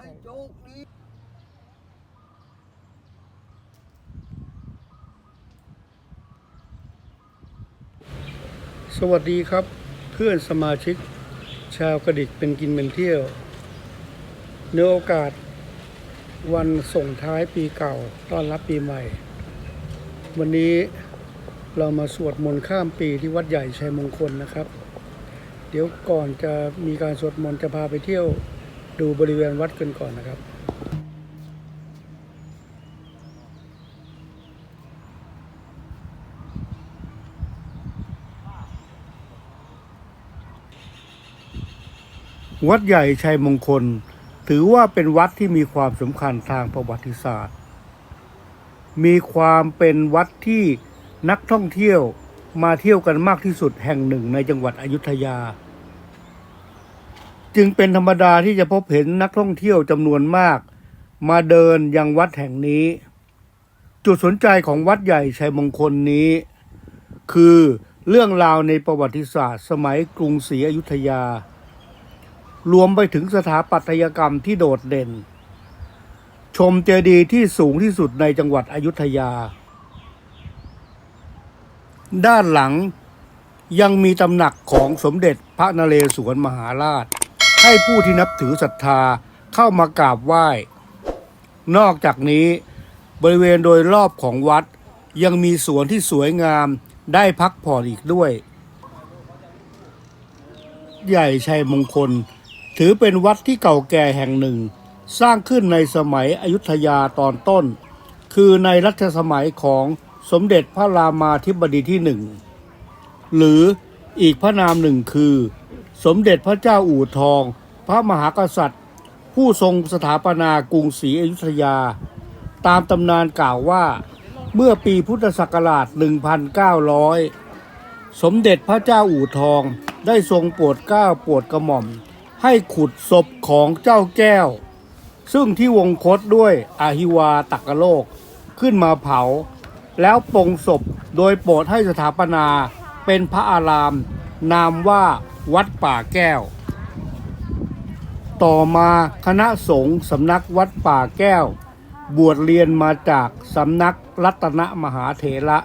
ให้โชคดีสวัสดีครับ เพื่อนสมาชิก ชาวกระดิกเป็นกินเป็นเที่ยวในโอกาส วันส่งท้ายปีเก่าต้อนรับปีใหม่ วันนี้เรามาสวดมนต์ข้ามปีที่วัดใหญ่ชัยมงคลนะครับ เดี๋ยวก่อนจะมีการสวดมนต์จะพาไปเที่ยว ดูบริเวณวัดกันก่อนนะครับ วัดใหญ่ชัยมงคล ถือว่าเป็นวัดที่มีความสำคัญทางประวัติศาสตร์ มีความเป็นวัดที่นักท่องเที่ยวมาเที่ยวกันมากที่สุดแห่งหนึ่งในจังหวัดอยุธยา จึงเป็นธรรมดาที่จะพบเห็นนักท่องเที่ยวจำนวนมาก มาเดินยังวัดแห่งนี้ จุดสนใจของวัดใหญ่ชัยมงคลนี้ คือเรื่องราวในประวัติศาสตร์สมัยกรุงศรีอยุธยา รวมไปถึงสถาปัตยกรรมที่โดดเด่น ชมเจดีย์ที่สูงที่สุดในจังหวัดอยุธยา ด้านหลังยังมีตำหนักของสมเด็จพระนเรศวรมหาราช ให้ผู้ที่นับถือศรัทธาเข้ามากราบไหว้ นอกจากนี้ บริเวณโดยรอบของวัดยังมีสวนที่สวยงามได้พักผ่อนอีกด้วย ใหญ่ชัยมงคล ถือเป็นวัดที่เก่าแก่แห่งหนึ่ง สร้างขึ้นในสมัยอยุธยาตอนต้น คือในรัชสมัยของสมเด็จพระรามาธิบดีที่หนึ่ง หรืออีกพระนามหนึ่งคือ สมเด็จพระเจ้าอู่ทอง พระมหากษัตริย์ ผู้ทรงสถาปนากรุงศรีอยุธยา ตามตำนานกล่าวว่า เมื่อปีพุทธศักราช 1900 สมเด็จพระเจ้าอู่ทองได้ทรงโปรดเกล้าโปรดกระหม่อม ให้ขุดศพของเจ้าแก้ว ซึ่งที่วงคตด้วยอาหิวาตักกะโลกขึ้นมาเผา แล้วปงศพโดยโปรดให้สถาปนาเป็นพระอาราม นามว่า วัดป่าแก้ว ต่อมาคณะสงฆ์สำนักวัดป่าแก้ว บวชเรียนมาจากสำนักรัตนมหาเถระ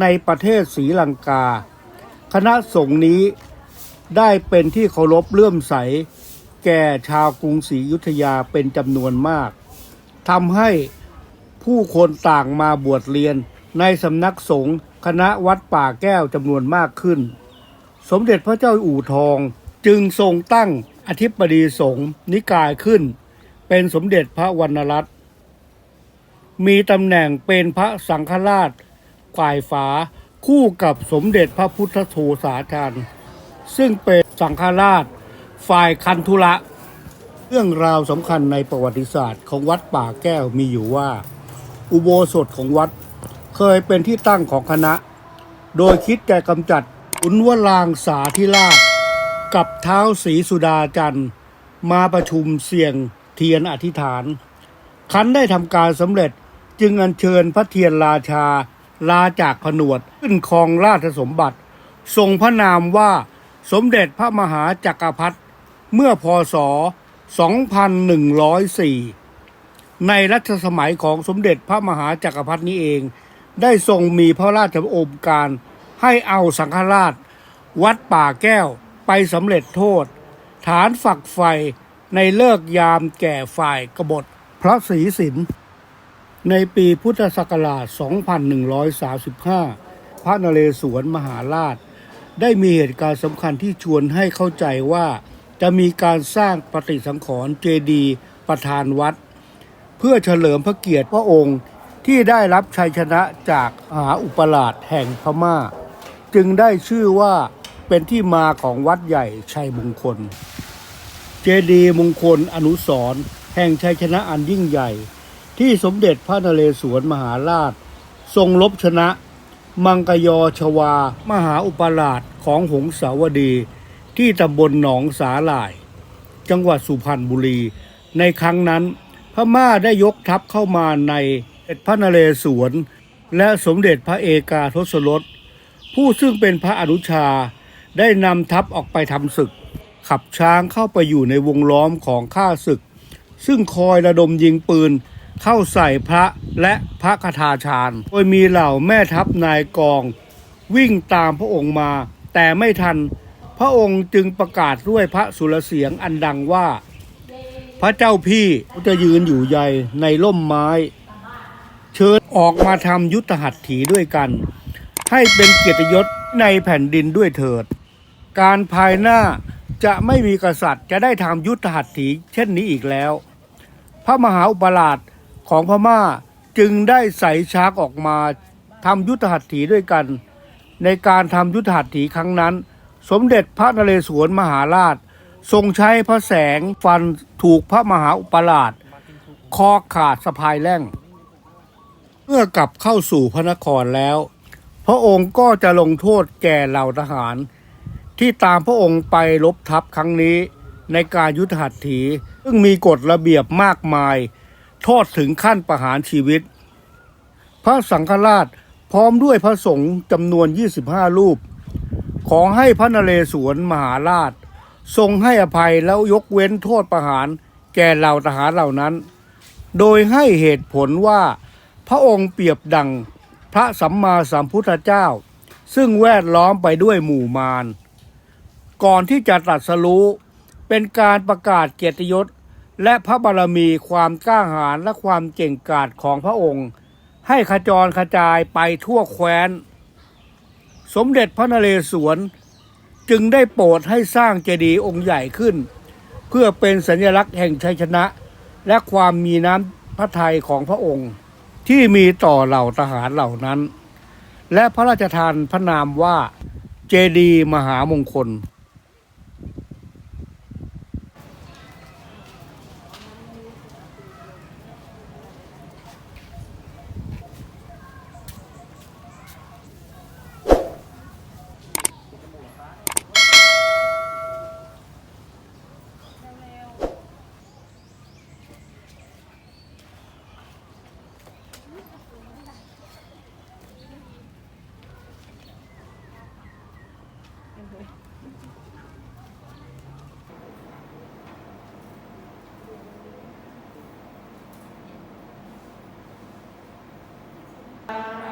ในประเทศศรีลังกา คณะสงฆ์นี้ได้เป็นที่เคารพเลื่อมใส แก่ชาวกรุงศรีอยุธยาเป็นจำนวนมากทำให้ผู้คนต่างมาบวชเรียนในสำนักสงฆ์คณะวัดป่าแก้วจำนวนมากขึ้น สมเด็จพระเจ้าอู่ทอง จึงทรงตั้งอธิบดีสงฆ์นิกายขึ้น เป็นสมเด็จพระวรรณรัตน์มีตำแหน่งเป็นพระสังฆราชฝ่ายฝาคู่กับสมเด็จพระพุทธโธสาจารย์ซึ่งเป็นสังฆราชฝ่ายคันธุระ เรื่องราวสำคัญในประวัติศาสตร์ของวัดป่าแก้วมีอยู่ว่า อุโบสถของวัดเคยเป็นที่ตั้งของคณะ โดยคิดจะกำจัด อุนวลางสาธิราช กับเท้าศรีสุดาจันทร์ มาประชุมเสี่ยงเทียนอธิษฐาน คันได้ทำการสำเร็จจึงอัญเชิญพระเทียนราชา ลาจากผนวดขึ้นครองราชสมบัติ ทรงพระนามว่าสมเด็จพระมหาจักรพรรดิเมื่อพศ 2104 ในรัชสมัยของสมเด็จพระมหาจักรพรรดินี้เอง ได้ทรงมีพระราชโองการ ให้เอาสังฆราช วัดป่าแก้วไปสำเร็จโทษ ฐานฝักไฟในเลิกยามแก่ฝ่ายกบฏพระศรีสินในปีพุทธศักราช 2135 พระนเรศวรมหาราช ได้มีเหตุการณ์สำคัญที่ชวนให้เข้าใจว่า จะมีการสร้างปฏิสังขรณ์เจดีย์ประธานวัด เพื่อเฉลิมพระเกียรติพระองค์ที่ได้รับชัยชนะจากมหาอุปราชแห่งพม่า จึงได้ชื่อว่าเป็นที่มาของวัดใหญ่ชัยมงคล เจดีย์มงคลอนุสรแห่งชัยชนะอันยิ่งใหญ่ ที่สมเด็จพระนเรศวรมหาราช ทรงลบชนะ มังกยอชวา มหาอุปราชของหงสาวดี ที่ตำบลหนองสาหร่าย จังหวัดสุพรรณบุรี ในครั้งนั้น พม่าได้ยกทัพเข้ามาในพระนเรศวรและสมเด็จพระเอกาทศรส ผู้ซึ่งเป็นพระอนุชาได้นำทัพออกไปทำศึก ขับช้างเข้าไปอยู่ในวงล้อมของข้าศึก ซึ่งคอยระดมยิงปืนเข้าใส่พระและพระคาถาชาญโดยมีเหล่าแม่ทัพนายกอง วิ่งตามพระองค์มา แต่ไม่ทันพระองค์จึงประกาศด้วยพระสุรเสียงอันดังว่า พระเจ้าพี่จะยืนอยู่ใหญ่ในร่มไม้ เชิญออกมาทำยุทธหัตถีด้วยกัน ให้เป็นเกียรติยศในแผ่นดินด้วยเถิด การภายหน้าจะไม่มีกษัตริย์จะได้ทำยุทธหัตถีเช่นนี้อีกแล้ว พระมหาอุปราชของพม่าจึงได้ใส่ชางออกมาทำยุทธหัตถีด้วยกัน ในการทำยุทธหัตถีครั้งนั้น สมเด็จพระนเรศวรมหาราช ทรงใช้พระแสงฟันถูกพระมหาอุปราชคอขาดสะพายแล่ง เมื่อกลับเข้าสู่พระนครแล้ว พระองค์ก็จะลงโทษแก่เหล่าทหาร ที่ตามพระองค์ไปลบทัพครั้งนี้ในการยุทธหัตถีซึ่งมีกฎระเบียบมากมาย โทษถึงขั้นประหารชีวิต พระสังฆราชพร้อมด้วยพระสงฆ์จำนวน 25 รูป ขอให้พระนเรศวรมหาราช ทรงให้อภัยแล้วยกเว้นโทษประหารแก่เหล่าทหารเหล่านั้น โดยให้เหตุผลว่าพระองค์เปรียบดัง ระสัมมาสัมพุทธเจ้า ซึ่งแวดล้อมไปด้วยหมู่มารก่อนที่จะตรัสรู้เป็นการประกาศเกียรติยศ และพระบารมีความกล้าหาญและความเก่งกาจของพระองค์ ให้ขจรกระจายไปทั่วแคว้น สมเด็จพระนเรศวร จึงได้โปรดให้สร้างเจดีย์องค์ใหญ่ขึ้น เพื่อเป็นสัญลักษณ์แห่งชัยชนะ และความมีน้ำพระทัยของพระองค์ ที่มีต่อเหล่าทหารเหล่านั้น และพระราชทานพระนามว่าเจดีมหามงคล สุ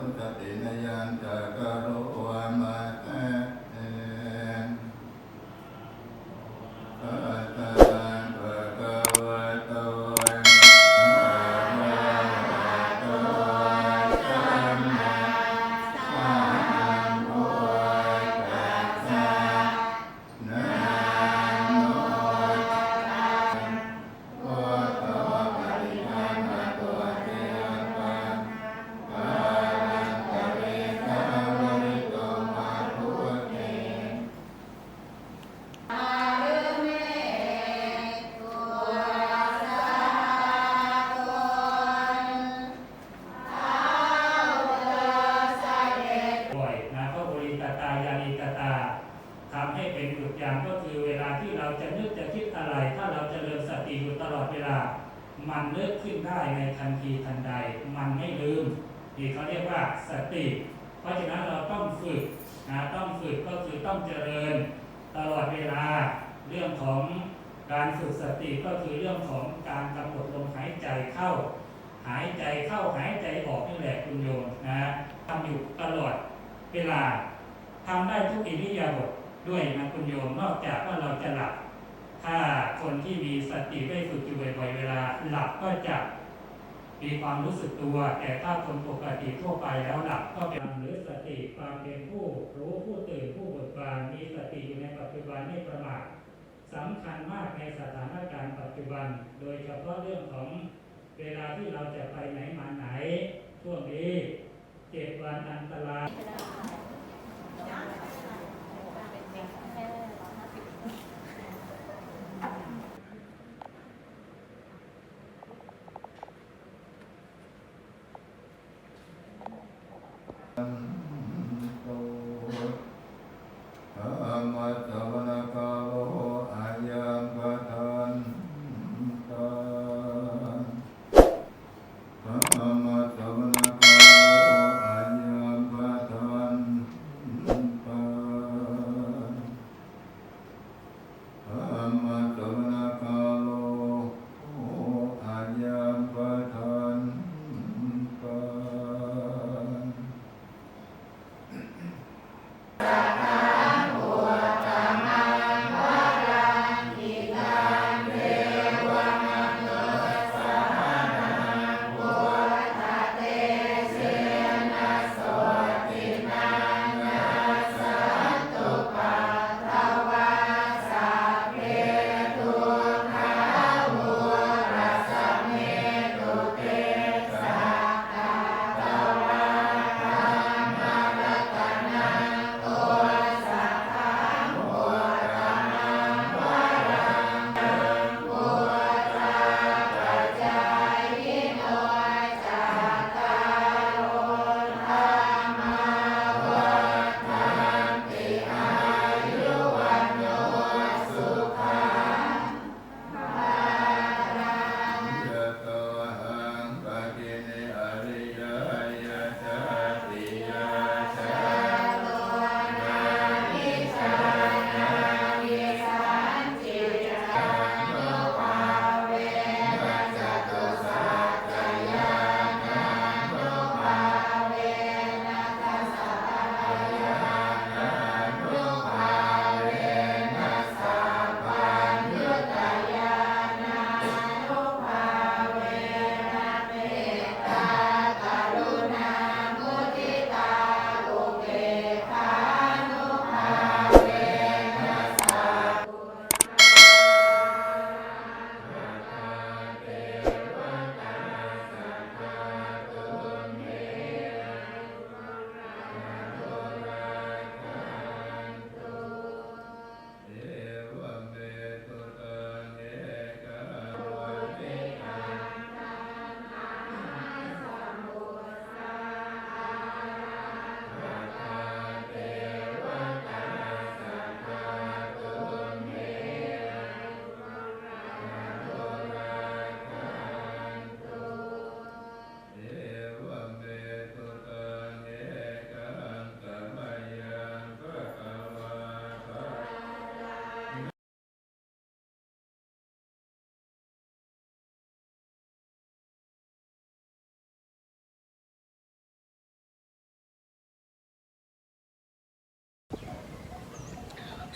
ทธานุสตินยานจากโร ได้ในทันทีทันใด มันไม่ลืมนี่เขาเรียกว่าสติ เพราะฉะนั้นเราต้องฝึกนะต้องฝึกก็คือต้องเจริญตลอดเวลาเรื่องของการฝึกสติก็คือเรื่องของการกำหนดลมหายใจเข้า หายใจเข้าหายใจออกนี่แหละคุณโยมนะทำอยู่ตลอดเวลาทำได้ทุกอิริยาบถด้วยนะคุณโยมนอกจากว่าเราจะหลับ ถ้าคนที่มีสติได้ฝึกอยู่บ่อยๆเวลา หลับก็จะมีความรู้สึกตัว แต่ถ้าคนปกติทั่วไปแล้วหลับก็เป็นหรือสติความเป็นผู้รู้ผู้ตื่นผู้เบิกบานมีสติอยู่ในปัจจุบันไม่ประมาทสำคัญมากในสถานการณ์ปัจจุบัน โดยเฉพาะเรื่องของเวลาที่เราจะไปไหนมาไหนช่วงนี้เจ็ดวันอันตราย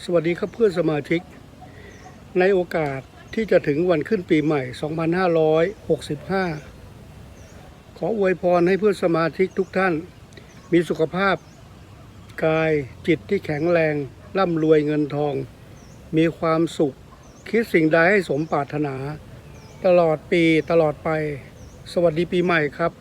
สวัสดีครับเพื่อนสมาชิก ในโอกาสที่จะถึงวันขึ้นปีใหม่ 2565 ขออวยพรให้เพื่อนสมาชิกทุกท่าน มีสุขภาพ กายจิตที่แข็งแรง ร่ำรวยเงินทอง มีความสุข คิดสิ่งใดให้สมปรารถนา ตลอดปีตลอดไป สวัสดีปีใหม่ครับ